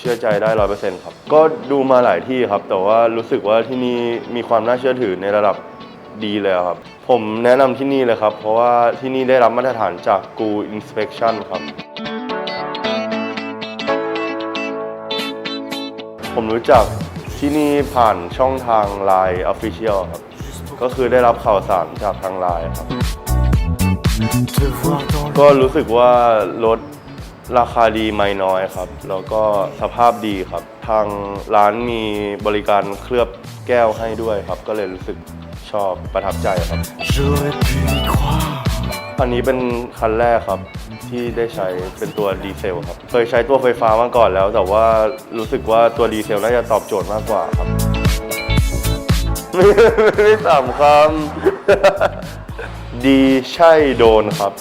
เชื่อใจได้ร้อยเปอร์เซ็นต์ครับ ก็ดูมาหลายที่ครับ แต่ว่ารู้สึกว่าที่นี่มีความน่าเชื่อถือในระดับดีเลยครับ ผมแนะนำที่นี่เลยครับ เพราะว่าที่นี่ได้รับมาตรฐานจาก Go Inspection ครับ ผมรู้จักที่นี่ผ่านช่องทาง Line Official ครับ ก็คือได้รับข่าวสารจากทาง Line ครับ ก็รู้สึกว่ารถ ราคาดีไม่น้อยครับ แล้วก็สภาพดีครับ ทางร้านมีบริการเคลือบแก้วให้ด้วยครับ ก็เลยรู้สึกชอบประทับใจครับ อันนี้เป็นคันแรกครับ ที่ได้ใช้เป็นตัวดีเซลครับ เคยใช้ตัวไฟฟ้ามาก่อนแล้ว แต่ว่ารู้สึกว่าตัวดีเซลน่าจะตอบโจทย์มากกว่าครับ ไม่สามคำดีใช่โดนครับ